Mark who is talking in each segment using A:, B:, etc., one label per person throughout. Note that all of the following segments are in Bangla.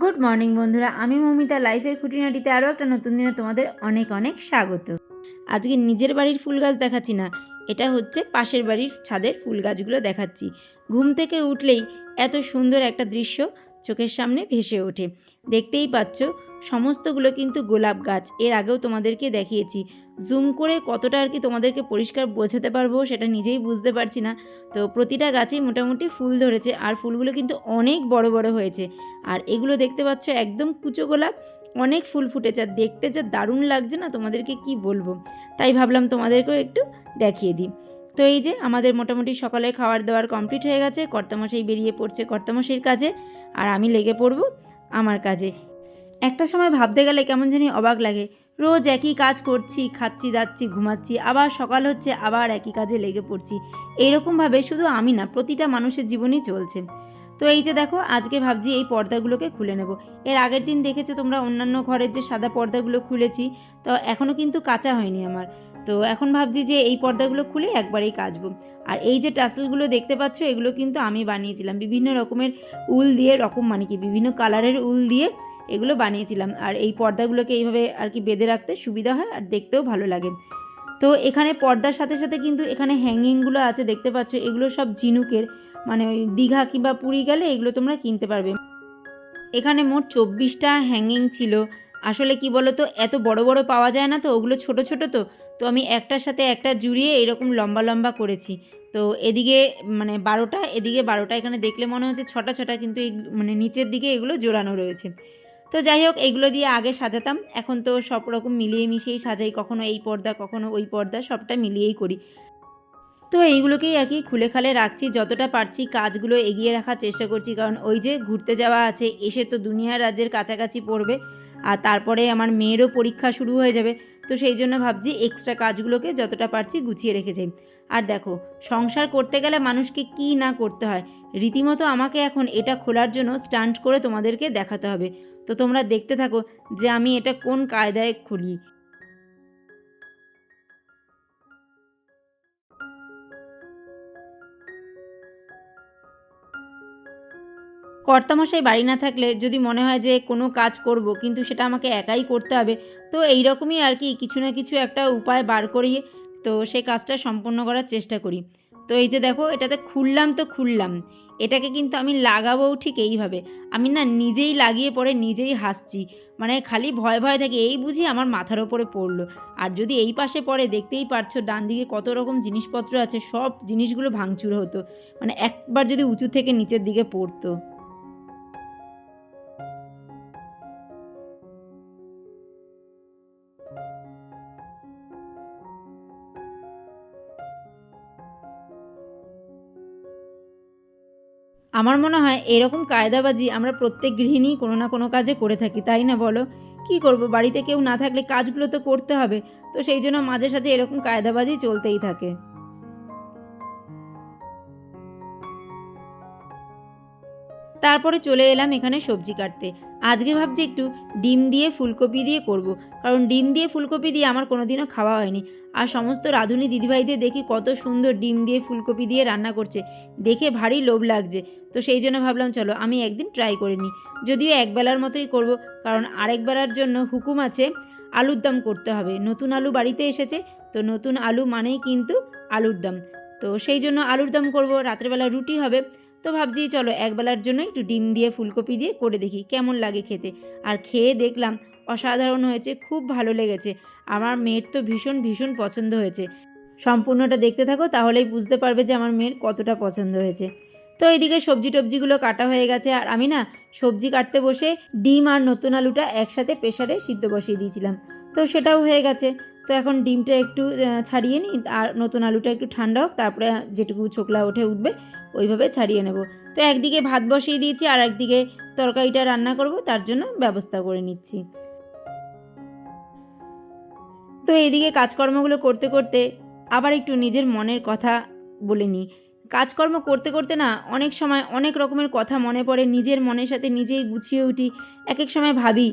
A: গুড মর্নিং বন্ধুরা। আমি মমিতা। লাইফের খুঁটিনাটিতে আরও একটা নতুন দিনে তোমাদের অনেক অনেক স্বাগত। আজকে নিজের বাড়ির ফুল গাছ দেখাচ্ছি না। এটা হচ্ছে পাশের বাড়ির ছাদের ফুল গাছগুলো দেখাচ্ছি। ঘুম থেকে উঠলেই এত সুন্দর একটা দৃশ্য চোখের সামনে ভেসে ওঠে। দেখতেই পাচ্ছ সমস্তগুলো কিন্তু গোলাপ গাছ। এর আগেও তোমাদেরকে দেখিয়েছি। জুম করে কতটা আর কি তোমাদেরকে পরিষ্কার বোঝাতে পারব সেটা নিজেই বুঝতে পারছি না। তো প্রতিটা গাছেই মোটামুটি ফুল ধরেছে আর ফুলগুলো কিন্তু অনেক বড় বড় হয়েছে। আর এগুলো দেখতে পাচ্ছ একদম কুচো গোলাপ। অনেক ফুল ফুটেছে। আর দেখতে যা দারুণ লাগছে না তোমাদেরকে কি বলব? তাই ভাবলাম তোমাদেরকেও একটু দেখিয়ে দিই। তো এই যে আমাদের মোটামুটি সকালে খাওয়ার দাওয়ার কমপ্লিট হয়ে গেছে। কর্তামশাই বেরিয়ে পড়ছে কর্তামশাইয়ের কাজে। আর আমি লেগে পড়ব আমার কাজে। একটা সময় ভাবতে গেলে কেমন জানি অবাক লাগে। রোজ একই কাজ করছি, খাচ্ছি, দাচ্ছি, ঘুমাচ্ছি, আবার সকাল হচ্ছে, আবার একই কাজে লেগে পড়ছি। এইরকমভাবে শুধু আমি না, প্রতিটা মানুষের জীবনই চলছে। তো এই যে দেখো, আজকে ভাবছি এই পর্দাগুলোকে খুলে নেব। এর আগের দিন দেখেছ তোমরা অন্যান্য ঘরের যে সাদা পর্দাগুলো খুলেছি, তো এখনও কিন্তু কাঁচা হয়নি আমার। তো এখন ভাবছি যে এই পর্দাগুলো খুলে একবারেই কাচবো। আর এই যে টাসেলগুলো দেখতে পাচ্ছ, এগুলো কিন্তু আমি বানিয়েছিলাম। বিভিন্ন রকমের উল দিয়ে, রকম মানে কি, বিভিন্ন কালারের উল দিয়ে এগুলো বানিয়েছিলাম। আর এই পর্দাগুলোকে এইভাবে আর কি বেঁধে রাখতে সুবিধা হয় আর দেখতেও ভালো লাগে। তো এখানে পর্দার সাথে সাথে কিন্তু এখানে হ্যাঙ্গিংগুলো আছে, দেখতে পাচ্ছ? এগুলো সব ঝিনুকের মানে ওই দীঘা কিংবা পুরী গেলে এগুলো তোমরা কিনতে পারবে। এখানে মোট চব্বিশটা হ্যাঙ্গিং ছিল। আসলে কি বলো তো এত বড় বড় পাওয়া যায় না তো, ওগুলো ছোট ছোট তো। তো আমি একটার সাথে একটা জুড়িয়ে এরকম লম্বা লম্বা করেছি। তো এদিকে মানে বারোটা, এদিকে বারোটা এখানে দেখলে মনে হচ্ছে ছটা ছটা, কিন্তু এই মানে নিচের দিকে এগুলো জোড়ানো রয়েছে। তো যাই হোক, এগুলো দিয়ে আগে সাজাতাম। এখন তো সব রকম মিলিয়ে মিশিয়েই সাজাই, কখনো এই পর্দা, কখনো ওই পর্দা, সবটা মিলিয়েই করি। তো এইগুলোকেই আর কি খুলে খালে রাখছি, যতটা পারছি কাজগুলো এগিয়ে রাখার চেষ্টা করছি। কারণ ওই যে ঘুরতে যাওয়া আছে, এসে তো দুনিয়ার রাজ্যের কাছাকাছি পড়বে, আর তারপরে আমার মেয়েরও পরীক্ষা শুরু হয়ে যাবে। তো সেই জন্য ভাবছি এক্সট্রা কাজগুলোকে যতটা পারছি গুছিয়ে রেখে যাই। আর দেখো, সংসার করতে গেলে মানুষকে কি না করতে হয়? রীতিমতো আমাকে এখন এটা খোলার জন্য স্টান্ট করে তোমাদেরকে দেখাতে হবে। তো তোমরা দেখতে থাকো যে আমি এটা কোন কায়দায় খুলি। কর্তামশাই বাড়ি না থাকলে যদি মনে হয় যে কোনো কাজ করব, কিন্তু সেটা আমাকে একাই করতে হবে, তো এই রকমই আর কি কিছু না কিছু একটা উপায় বার করিয়ে তো সেই কাজটা সম্পন্ন করার চেষ্টা করি। তো এই যে দেখো, এটাতে খুললাম তো খুললাম। এটাকে কিন্তু আমি লাগাবো ঠিক এইভাবে। আমি না নিজেই লাগিয়ে পরে নিজেই হাসছি। মানে খালি ভয় ভয় থাকে, এই বুঝি আমার মাথার ওপরে পড়ল। আর যদি এই পাশে পড়ে, দেখতেই পারছ ডান দিকে কত রকম জিনিসপত্র আছে, সব জিনিসগুলো ভাঙচুর হতো। মানে একবার যদি উঁচু থেকে নিচের দিকে পড়তো। আমার মনে হয় এরকম কায়দাবাজি আমরা প্রত্যেক গৃহিণী কোনো না কোনো কাজে করে থাকি, তাই না বলো? কি করব? বাড়িতে কেউ না থাকলে কাজগুলো তো করতে হবে। তো সেই জন্য মাঝে সাথে এরকম কায়দাবাজি চলতেই থাকে। তারপরে চলে এলাম এখানে সবজি কাটতে। আজকে ভাবছি একটু ডিম দিয়ে ফুলকপি দিয়ে করব। কারণ ডিম দিয়ে ফুলকপি দিয়ে আমার কোনোদিনও খাওয়া হয়নি। আর সমস্ত রাঁধুনি দিদিভাইদের দেখি কত সুন্দর ডিম দিয়ে ফুলকপি দিয়ে রান্না করছে। দেখে ভারী লোভ লাগছে। তো সেই জন্য ভাবলাম, চলো আমি একদিন ট্রাই করে নিই। যদিও একবেলার মতোই করব, কারণ আরেক বেলার জন্য হুকুম আছে, আলুর দাম করতে হবে। নতুন আলু বাড়িতে এসেছে, তো নতুন আলু মানেই কিন্তু আলুর দাম। তো সেই জন্য আলুর দাম করব। রাত্রেবেলা রুটি হবে তো ভাবছি, চলো একবেলার জন্য একটু ডিম দিয়ে ফুলকপি দিয়ে করে দেখি কেমন লাগে খেতে। আর খেয়ে দেখলাম অসাধারণ হয়েছে, খুব ভালো লেগেছে। আমার মেয়ের তো ভীষণ ভীষণ পছন্দ হয়েছে। সম্পূর্ণটা দেখতে থাকো, তাহলেই বুঝতে পারবে যে আমার মেয়ের কতটা পছন্দ হয়েছে। তো এইদিকে সবজি টবজিগুলো কাটা হয়ে গেছে, আর আমি না সবজি কাটতে বসে ডিম আর নতুন আলুটা একসাথে প্রেশারে সিদ্ধ বসিয়ে দিয়েছিলাম। তো সেটাও হয়ে গেছে। তো এখন ডিমটা একটু ছাড়িয়ে নিই, আর নতুন আলুটা একটু ঠান্ডা হোক, তারপরে যেটুকু ছোকলা উঠে উঠবে ওইভাবে ছাড়িয়ে নেব। তো একদিকে ভাত বসিয়ে দিয়েছি আর একদিকে তরকারিটা রান্না করব, তার জন্য ব্যবস্থা করে নিচ্ছি। তো এইদিকে কাজকর্মগুলো করতে করতে আবার একটু নিজের মনের কথা বলে নিই। কাজকর্ম করতে করতে না অনেক সময় অনেক রকমের কথা মনে পড়ে, নিজের মনের সাথে নিজেই গুছিয়ে উঠি। এক এক সময় ভাবি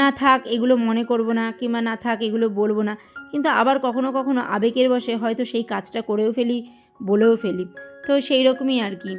A: না থাক, এগুলো মনে করব না কিংবা না থাক, এগুলো বলব না। কিন্তু আবার কখনো কখনো আবেগের বসে হয়তো সেই কাজটা করেও ফেলি, বলেও ফেলি। তো সেই রকমই আর কি।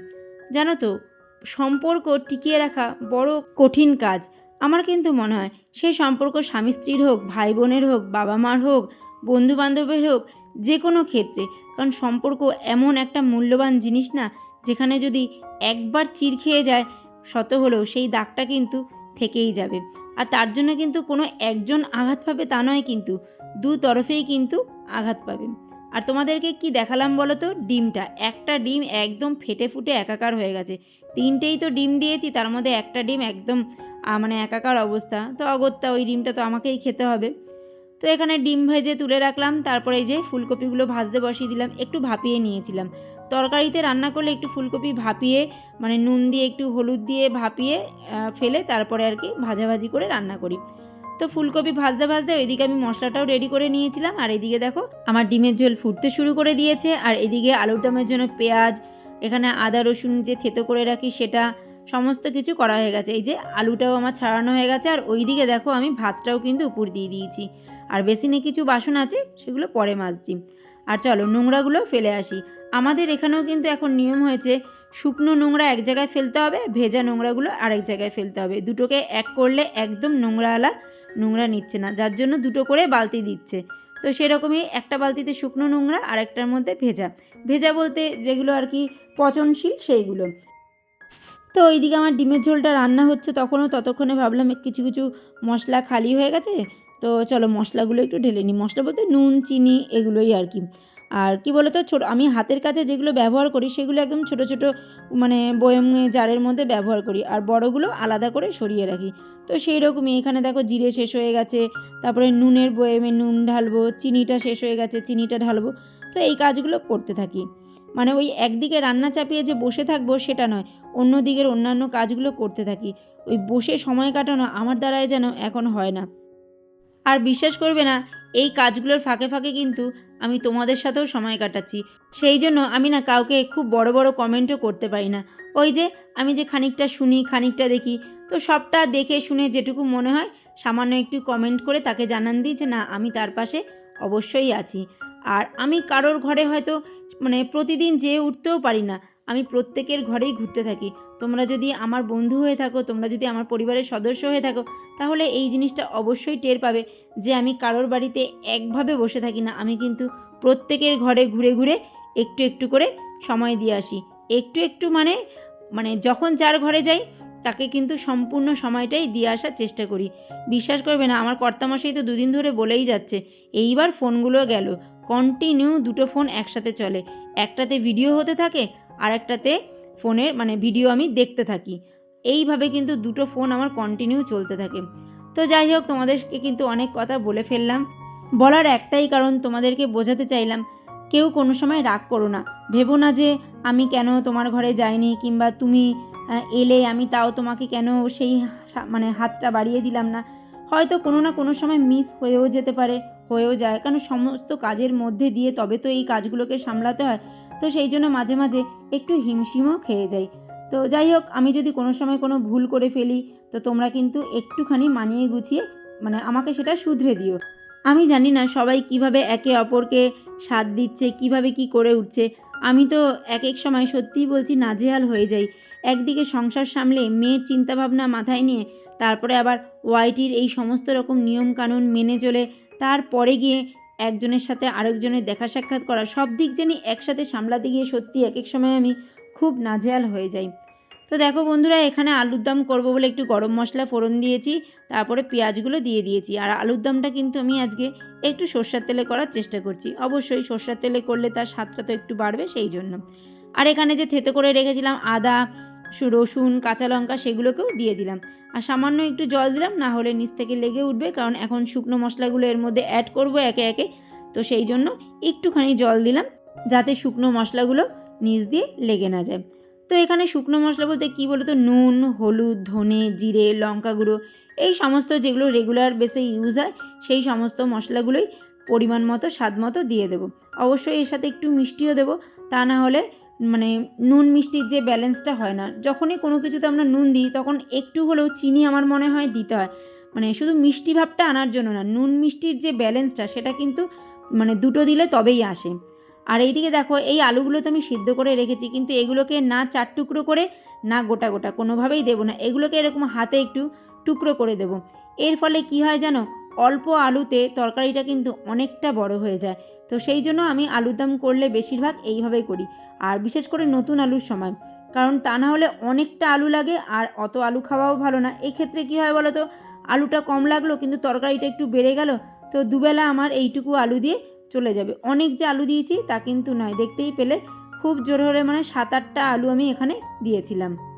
A: জানো তো, সম্পর্ক টিকিয়ে রাখা বড় কঠিন কাজ। আমার কিন্তু মনে হয় সেই সম্পর্ক স্বামী স্ত্রীর হোক ভাই বোনের হোক বাবা মার হোক বন্ধু বান্ধবের হোক, যে কোনো ক্ষেত্রে। কারণ সম্পর্ক এমন একটা মূল্যবান জিনিস না, যেখানে যদি একবার চির খেয়ে যায়, শত হলেও সেই দাগটা কিন্তু থেকেই যাবে। আর তার জন্য কিন্তু কোনো একজন আঘাত পাবে তা নয় কিন্তু দু তরফেই কিন্তু আঘাত পাবে। আর তোমাদেরকে কি দেখালাম বলো তো ডিমটা। একটা ডিম একদম ফেটে ফুটে একাকার হয়ে গেছে। তিনটেই তো ডিম দিয়েছি, তার মধ্যে একটা ডিম একদম মানে একাকার অবস্থা। তো অগত্যা ওই ডিমটা তো আমাকেই খেতে হবে। তো এখানে ডিম ভেজে তুলে রাখলাম, তারপরে এই যে ফুলকপিগুলো ভাজতে বসিয়ে দিলাম, একটু ভাপিয়ে নিয়েছিলাম। তরকারিতে রান্না করলে একটু ফুলকপি ভাপিয়ে মানে নুন দিয়ে, একটু হলুদ দিয়ে ভাপিয়ে ফেলে তারপরে আর কি ভাজাভাজি করে রান্না করি। তো ফুলকপি ভাজতে ভাজতে ওইদিকে আমি মশলাটাও রেডি করে নিয়েছিলাম। আর এদিকে দেখো, আমার ডিমের ঝোল ফুটতে শুরু করে দিয়েছে। আর এদিকে আলুর দমের জন্য পেঁয়াজ, এখানে আদা, রসুন যে থেতো করে রাখি সেটা সমস্ত কিছু করা হয়ে গেছে। এই যে আলুটাও আমার ছাড়ানো হয়ে গেছে। আর ওইদিকে দেখো, আমি ভাতটাও কিন্তু উপর দিয়ে দিয়েছি। আর বেসিনে কিছু বাসন আছে, সেগুলো পরে মাজছি। আর চলো, নোংরাগুলো ফেলে আসি। আমাদের এখানেও কিন্তু এখন নিয়ম হয়েছে, শুকনো নোংরা এক জায়গায় ফেলতে হবে, ভেজা নোংরাগুলো আরেক জায়গায় ফেলতে হবে। দুটোকে এক করলে একদম নোংরাওয়ালা নোংরা নিচ্ছে না, যার জন্য দুটো করে বালতি দিচ্ছে। তো সেরকমই একটা বালতিতে শুকনো নোংরা আর একটার মধ্যে ভেজা। ভেজা বলতে যেগুলো আর কি পচনশীল সেইগুলো। তো ওইদিকে আমার ডিমের ঝোলটা রান্না হচ্ছে তখনও, ততক্ষণে ভাবলাম কিছু কিছু মশলা খালি হয়ে গেছে। তো চলো মশলাগুলো একটু ঢেলে নিই। মশলা বলতে নুন, চিনি এগুলোই আর কি। আর কি বলতো, ছোট আমি হাতের কাছে যেগুলো ব্যবহার করি, সেগুলো একদম ছোট ছোট মানে বয়ম জারের মধ্যে ব্যবহার করি। আর বড়গুলো আলাদা করে সরিয়ে রাখি। তো সেই রকমই এখানে দেখো জিরে শেষ হয়ে গেছে, তারপরে নুনের বয়েমে নুন ঢালবো, চিনিটা শেষ হয়ে গেছে, চিনিটা ঢালবো। তো এই কাজগুলো করতে থাকি। মানে ওই একদিকে রান্না চাপিয়ে যে বসে থাকব, সেটা নয়, অন্য দিকের অন্যান্য কাজগুলো করতে থাকি। ওই বসে সময় কাটানো আমার দ্বারাই যেন এখন হয় না। আর বিশ্বাস করবে না, এই কাজগুলোর ফাঁকে ফাঁকে কিন্তু আমি তোমাদের সাথেও সময় কাটাচ্ছি। সেই জন্য আমি না কাউকে খুব বড় বড় কমেন্টও করতে পারি না। ওই যে, আমি যে খানিকটা শুনি, খানিকটা দেখি, তো সবটা দেখে শুনে যেটুকু মনে হয়, সামান্য একটু কমেন্ট করে তাকে জানান দিই যে, না, আমি তার পাশে অবশ্যই আছি। আর আমি কারোর ঘরে হয়তো মানে প্রতিদিন যেয়ে উঠতেও পারি না। আমি প্রত্যেকের ঘরেই ঘুরতে থাকি। তোমরা যদি আমার বন্ধু হয়ে থাকো, তোমরা যদি আমার পরিবারের সদস্য হয়ে থাকো, তাহলে এই জিনিসটা অবশ্যই টের পাবে যে আমি কারোর বাড়িতে একভাবে বসে থাকি না। আমি কিন্তু প্রত্যেকের ঘরে ঘুরে ঘুরে একটু একটু করে সময় দিয়ে আসি। একটু একটু মানে মানে যখন যার ঘরে যাই, তাকে কিন্তু সম্পূর্ণ সময়টাই দিয়ে আসার চেষ্টা করি। বিশ্বাস করবে না, আমার কর্তামশাই তো দুদিন ধরে বলেই যাচ্ছে, এইবার ফোনগুলো গেল। কন্টিনিউ দুটো ফোন একসাথে চলে। একটাতে ভিডিও হতে থাকে আর একটাতে ফোনের মানে ভিডিও আমি দেখতে থাকি। এইভাবে কিন্তু দুটো ফোন আমার কন্টিনিউ চলতে থাকে। তো যাই হোক, তোমাদেরকে কিন্তু অনেক কথা বলে ফেললাম। বলার একটাই কারণ তোমাদেরকে বোঝাতে চাইলাম, কেউ কোনো সময় রাগ করো না। ভেবো না যে আমি কেন তোমার ঘরে যাইনি কিংবা তুমি এলে আমি তাও তোমাকে কেন সেই মানে হাতটা বাড়িয়ে দিলাম না। হয়তো কোনো না কোনো সময় মিস হয়েও যেতে পারে, হয়েও যায়। কারণ সমস্ত কাজের মধ্যে দিয়ে তবে তো এই কাজগুলোকে সামলাতে হয়। তো সেই জন্য মাঝে মাঝে একটু হিমশিমও খেয়ে যাই। তো যাই হোক, আমি যদি কোনো সময় কোনো ভুল করে ফেলি, তো তোমরা কিন্তু একটুখানি মানিয়ে গুছিয়ে মানে আমাকে সেটা শুধরে দিও। আমি জানি না সবাই কীভাবে একে অপরকে সাথ দিচ্ছে, কীভাবে কি করে উঠছে। আমি তো এক এক সময় সত্যিই বলছি নাজেহাল হয়ে যাই। একদিকে সংসার সামলে মেয়ের চিন্তাভাবনা মাথায় নিয়ে, তারপরে আবার ওয়াইটির এই সমস্ত রকম নিয়মকানুন মেনে চলে, তারপরে গিয়ে একজনের সাথে আরেকজনের দেখা সাক্ষাৎ করা, সব দিক জানি একসাথে সামলাতে গিয়ে সত্যি এক এক সময় আমি খুব নাজেহাল হয়ে যাই। তো দেখো বন্ধুরা, এখানে আলুর দম করব বলে একটু গরম মশলা ফোড়ন দিয়েছি, তারপরে পেঁয়াজগুলো দিয়ে দিয়েছি। আর আলুর দমটা কিন্তু আমি আজকে একটু সর্ষার তেলে করার চেষ্টা করছি। অবশ্যই সর্ষার তেলে করলে তার স্বাদটা তো একটু বাড়বে সেই জন্য। আর এখানে যে থেতো করে রেখেছিলাম আদা রসুন, কাঁচা লঙ্কা সেগুলোকেও দিয়ে দিলাম। আর সামান্য একটু জল দিলাম, না হলে নিচ থেকে লেগে উঠবে, কারণ এখন শুকনো মশলাগুলো এর মধ্যে অ্যাড করব একে একে। তো সেই জন্য একটুখানি জল দিলাম, যাতে শুকনো মশলাগুলো নিচ দিয়ে লেগে না যায়। তো এখানে শুকনো মশলা বলতে কী বলো তো নুন, হলুদ, ধনে, জিরে, লঙ্কা গুঁড়ো, এই সমস্ত যেগুলো রেগুলার বেসে ইউজ হয়, সেই সমস্ত মশলাগুলোই পরিমাণ মতো, স্বাদ মতো দিয়ে দেবো। অবশ্যই এর সাথে একটু মিষ্টিও দেবো, তা না হলে মানে নুন মিষ্টির যে ব্যালেন্সটা হয় না, যখনই কোনো কিছুতে আমরা নুন দিই, তখন একটু হলেও চিনি আমার মনে হয় দিতে হয়। মানে শুধু মিষ্টি ভাবটা আনার জন্য না, নুন মিষ্টির যে ব্যালেন্সটা, সেটা কিন্তু মানে দুটো দিলে তবেই আসে। আর এইদিকে দেখো, এই আলুগুলো তো আমি সিদ্ধ করে রেখেছি, কিন্তু এগুলোকে না চার টুকরো করে, না গোটা গোটা, কোনোভাবেই দেবো না। এগুলোকে এরকম হাতে একটু টুকরো করে দেবো। এর ফলে কি হয় জানো, অল্প আলুতে তরকারিটা কিন্তু অনেকটা বড় হয়ে যায়। তো সেই জন্য আমি আলুর দম করলে বেশিরভাগ এইভাবেই করি। আর বিশেষ করে নতুন আলুর সময়। কারণ তা না হলে অনেকটা আলু লাগে আর অত আলু খাওয়াও ভালো না। এই ক্ষেত্রে কী হয় বলো তো আলুটা কম লাগল কিন্তু তরকারিটা একটু বেড়ে গেল তো দুবেলা আমার এইটুকু আলু দিয়ে চলে যাবে। অনেক যে আলু দিয়েছি তা কিন্তু নয়। দেখতেই পেলে খুব জোর হলে মানে সাত আটটা আলু আমি এখানে দিয়েছিলাম।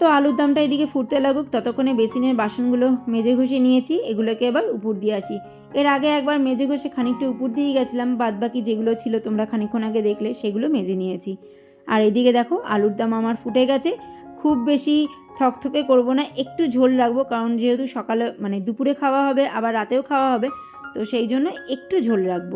A: তো আলুর দমটা এদিকে ফুটতে লাগুক, ততক্ষণে বেসিনের বাসনগুলো মেজে ঘষে নিয়েছি, এগুলোকে এবার উপর দিয়ে আসি। এর আগে একবার মেজে ঘষে খানিকটা উপর দিয়ে গেছিলাম বাদ বাকি যেগুলো ছিল তোমরা খানিকক্ষণ আগে দেখলে সেগুলো মেজে নিয়েছি। আর এদিকে দেখো, আলুর দম আমার ফুটে গেছে। খুব বেশি থকথকে করব না, একটু ঝোল রাখব, কারণ যেহেতু সকালে মানে দুপুরে খাওয়া হবে, আবার রাতেও খাওয়া হবে, তো সেই জন্য একটু ঝোল রাখব।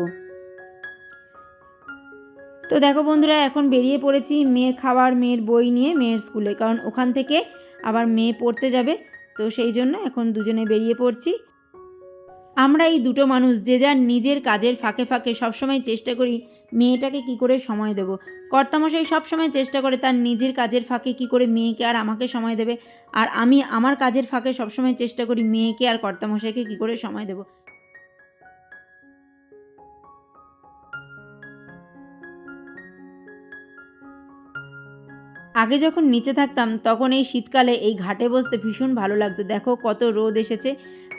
A: তো দেখো বন্ধুরা, এখন বেরিয়ে পড়েছি মেয়ের খাবার, মেয়ের বই নিয়ে, মেয়ের স্কুলে। কারণ ওখান থেকে আবার মেয়ে পড়তে যাবে, তো সেই জন্য এখন দুজনে বেরিয়ে পড়ছি। আমরা এই দুটো মানুষ, যে যার নিজের কাজের ফাঁকে ফাঁকে সবসময় চেষ্টা করি মেয়েটাকে কি করে সময় দেব। কর্তামশাই সবসময় চেষ্টা করে তার নিজের কাজের ফাঁকে কি করে মেয়েকে আর আমাকে সময় দেবে। আর আমি আমার কাজের ফাঁকে সবসময় চেষ্টা করি মেয়েকে আর কর্তামশাইকে কি করে সময় দেব। আগে যখন নিচে থাকতাম, তখন এই শীতকালে এই ঘাটে বসতে ভীষণ ভালো লাগতো। দেখো কত রোদ এসেছে।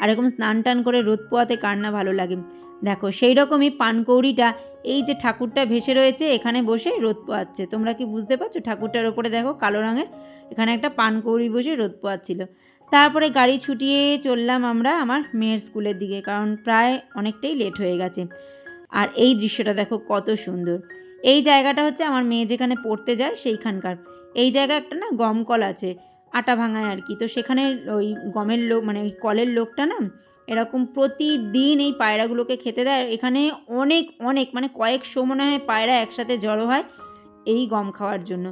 A: আর এরকম স্নান টান করে রোদ পোয়াতে কার না ভালো লাগে। দেখো সেই রকমই পানকৌড়িটা, এই যে ঠাকুরটা ভেসে রয়েছে, এখানে বসে রোদ পোয়াচ্ছে। তোমরা কি বুঝতে পারছ? ঠাকুরটার ওপরে দেখো কালো রঙের এখানে একটা পানকৌড়ি বসে রোদ পোয়াচ্ছিল। তারপরে গাড়ি ছুটিয়ে চললাম আমরা আমার মেয়ের স্কুলের দিকে, কারণ প্রায় অনেকটাই লেট হয়ে গেছে। আর এই দৃশ্যটা দেখো কত সুন্দর। এই জায়গাটা হচ্ছে আমার মেয়ে যেখানে পড়তে যায় সেইখানকার। এই জায়গায় একটা না গম কল আছে, আটা ভাঙায় আর কি। তো সেখানে ওই গমের লোক মানে ওই কলের লোকটা না, এরকম প্রতিদিন এই পায়রাগুলোকে খেতে দেয়। এখানে অনেক অনেক মানে কয়েকশো মনে হয় পায়রা একসাথে জড়ো হয় এই গম খাওয়ার জন্য।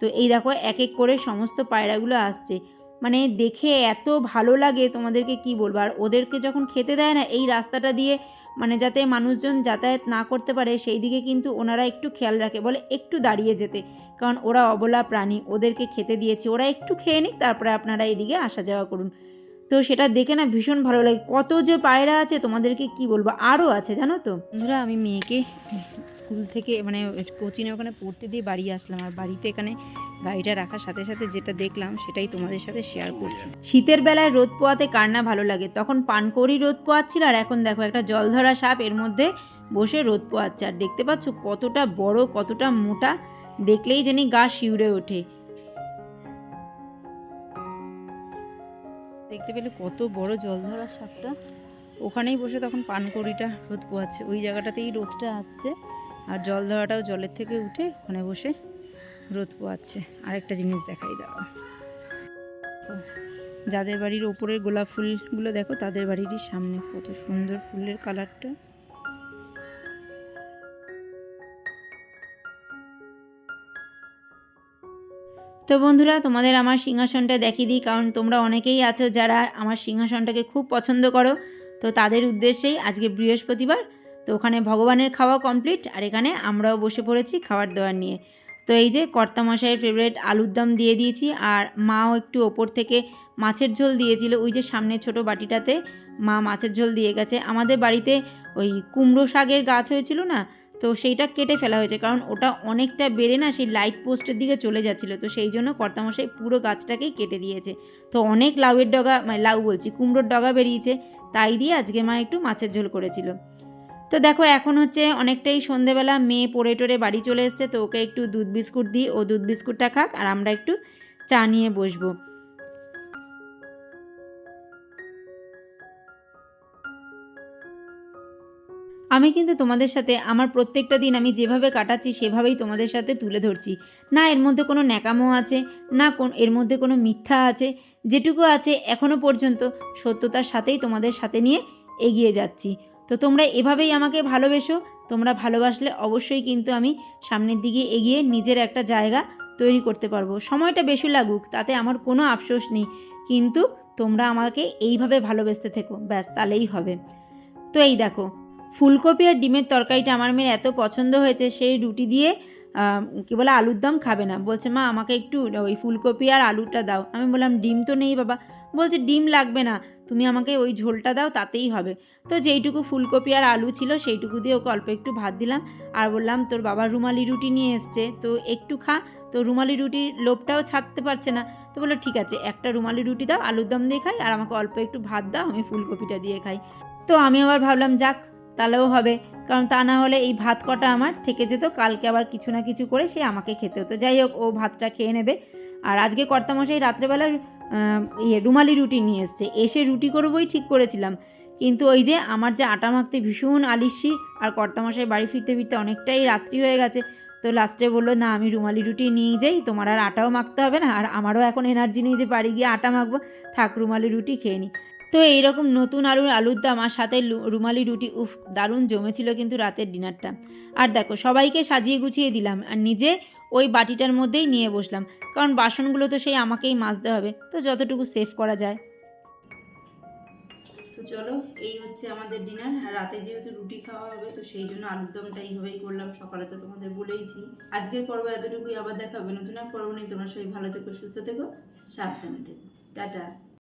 A: তো এই দেখো এক এক করে সমস্ত পায়রাগুলো আসছে। মানে দেখে এত ভালো লাগে তোমাদেরকে কি বলব? আর ওদেরকে যখন খেতে দেয় না, এই রাস্তাটা দিয়ে মানে যাতে মানুষজন যাতায়াত না করতে পারে, সেই দিকে কিন্তু ওনারা একটু খেয়াল রাখে। বলে একটু দাঁড়িয়ে যেতে। কারণ ওরা অবলা প্রাণী, ওদেরকে খেতে দিয়েছে। ওরা একটু খেয়ে নিক, তারপরে আপনারা এদিকে আসা যাওয়া করুন। তো সেটা দেখে না ভীষণ ভালো লাগে। কত যে পায়রা আছে তোমাদেরকে কি বলব? আরও আছে জানো তো? বন্ধুরা আমি মেয়েকে স্কুল থেকে মানে কোচিংয়ে ওখানে পড়তে দিয়ে বাড়ি আসলাম। আর বাড়িতে এখানে গাড়িটা রাখার সাথে সাথে যেটা দেখলাম সেটাই তোমাদের সাথে শেয়ার করছি। শীতের বেলায় রোদ পোয়াতে কার না ভালো লাগে? তখন পানকৌড়ি রোদ পোয়াচ্ছিল আর এখন দেখো একটা জলধরা সাপ এর মধ্যে বসে রোদ পোয়াচ্ছে। আর দেখতে পাচ্ছ কতটা বড় কতটা মোটা দেখলেই জানি গা শিউরে ওঠে। দেখতে পেলে কত বড় জলধরা সাপটা। ওখানেই বসে তখন পানকড়িটা রোদ পোয়াচ্ছে ওই জায়গাটাতেই রোদটা আসছে আর জল ধরাটাও জলের থেকে উঠে ওখানে বসে রোদ পোয়াচ্ছে আরেকটা জিনিস দেখাই দাও। যাদের বাড়ির ওপরের গোলাপ ফুলগুলো দেখো, তাদের বাড়িরই সামনে কত সুন্দর ফুলের কালারটা। তো বন্ধুরা, তোমাদের আমার সিংহাসনটা দেখিয়ে দিই, কারণ তোমরা অনেকেই আছো যারা আমার সিংহাসনটাকে খুব পছন্দ করো। তো তাদের উদ্দেশ্যেই আজকে বৃহস্পতিবার, তো ওখানে ভগবানের খাওয়া কমপ্লিট আর এখানে আমরাও বসে পড়েছি খাবার দাবার নিয়ে। তো এই যে কর্তামশাইয়ের ফেভারিট আলুর দম দিয়ে দিয়েছি, আর মাও একটু ওপর থেকে মাছের ঝোল দিয়েছিল। ওই যে সামনে ছোট বাটিটাতে মা মাছের ঝোল দিয়ে গেছে। আমাদের বাড়িতে ওই কুমড়ো শাকের গাছ হয়েছিল না তো সেইটা কেটে ফেলা হয়েছে। কারণ ওটা অনেকটা বেড়ে না সেই লাইট পোস্টের দিকে চলে যাচ্ছিল। তো সেই জন্য কর্তামশাই পুরো গাছটাকেই কেটে দিয়েছে। তো অনেক লাউয়ের ডগা মানে লাউ বলছি, কুমড়োর ডগা বেরিয়েছে। তাই দিয়ে আজকে মা একটু মাছের ঝোল করেছিল। তো দেখো, এখন হচ্ছে অনেকটাই সন্ধেবেলা, মেয়ে পড়ে টোরে বাড়ি চলে এসছে। তো ওকে একটু দুধ বিস্কুট দিই, ও দুধ বিস্কুটটা খাক আর আমরা একটু চা নিয়ে বসবো। আমি কিন্তু তোমাদের সাথে আমার প্রত্যেকটা দিন আমি যেভাবে কাটাচ্ছি, সেভাবেই তোমাদের সাথে তুলে ধরছি। না এর মধ্যে কোনো ন্যাকামো আছে, না কোন এর মধ্যে কোনো মিথ্যা আছে। যেটুকু আছে এখনও পর্যন্ত সত্যতার সাথেই তোমাদের সাথে নিয়ে এগিয়ে যাচ্ছি। তো তোমরা এভাবেই আমাকে ভালোবেসো। তোমরা ভালোবাসলে অবশ্যই কিন্তু আমি সামনের দিকে এগিয়ে নিজের একটা জায়গা তৈরি করতে পারব। সময়টা বেশি লাগুক, তাতে আমার কোনো আফসোস নেই। কিন্তু তোমরা আমাকে এইভাবে ভালোবেসতে থেকো, ব্যাস তাহলেই হবে। তো এই দেখো ফুলকপি আর ডিমের তরকারিটা আমার মেয়ের এত পছন্দ হয়েছে, সেই রুটি দিয়ে কি বলে, আলুর দম খাবে না। বলছে, মা, আমাকে একটু ওই ফুলকপি আর আলুটা দাও। আমি বললাম, ডিম তো নেই বাবা। বলছে, ডিম লাগবে না, তুমি আমাকে ওই ঝোলটা দাও, তাতেই হবে। তো যেইটুকু ফুলকপি আর আলু ছিল, সেইটুকু দিয়ে ওকে অল্প একটু ভাত দিলাম। আর বললাম, তোর বাবা রুমালি রুটি নিয়ে এসছে, তো একটু খা। তো রুমালি রুটির লোভটাও ছাড়তে পারছে না। তো বলল, ঠিক আছে, একটা রুমালি রুটি দাও, আলুর দম দিয়ে খাই, আর আমাকে অল্প একটু ভাত দাও, আমি ফুলকপিটা দিয়ে খাই। তো আমি আবার ভাবলাম, যাক তাহলেও হবে। কারণ তা না হলে এই ভাত কটা আমার থেকে যেত, কালকে আবার কিছু না কিছু করে সে আমাকে খেতে হতো। যাই হোক, ও ভাতটা খেয়ে নেবে। আর আজকে কর্তামশাই রাত্রেবেলা ইয়ে রুমালি রুটি নিয়ে এসছে। এসে রুটি করবোই ঠিক করেছিলাম। কিন্তু ওই যে আমার যে আটা মাখতে ভীষণ আলিস্যি আর কর্তামশাই বাড়ি ফিরতে ফিরতে অনেকটাই রাত্রি হয়ে গেছে। তো লাস্টে বলল, না, আমি রুমালি রুটি নিয়ে যাই, তোমার আর আটাও মাখতে হবে না, আর আমারও এখন এনার্জি নেই যে বাড়ি গিয়ে আটা মাখবো। থাক, রুমালি রুটি খেয়ে নিই তো এইরকম নতুন আলুর আলুর দাম আর সাথে রুমালি রুটি, উফ, দারুণ জমেছিল কিন্তু রাতের ডিনারটা। আর দেখো, সবাইকে সাজিয়ে গুছিয়ে দিলাম আর নিজে ওই বাটিটার মধ্যেই নিয়ে বসলাম। কারণ বাসনগুলো তো সেই আমাকেই মাজতে হবে, তো যতটুকু সেভ করা যায়। তো চলো, এই হচ্ছে আমাদের ডিনার। আর রাতে যেহেতু রুটি খাওয়া হবে, তো সেই জন্য আলুর দমটা এইভাবেই করলাম। সকালে তো তোমাদের বলেইছি। আজকের পর্ব এতটুকুই আবার দেখা হবে নতুন এক পর্ব নেই। তোমরা সবাই ভালো থেকো, সুস্থ থেকো, সাবধানে থেকো। টাটা।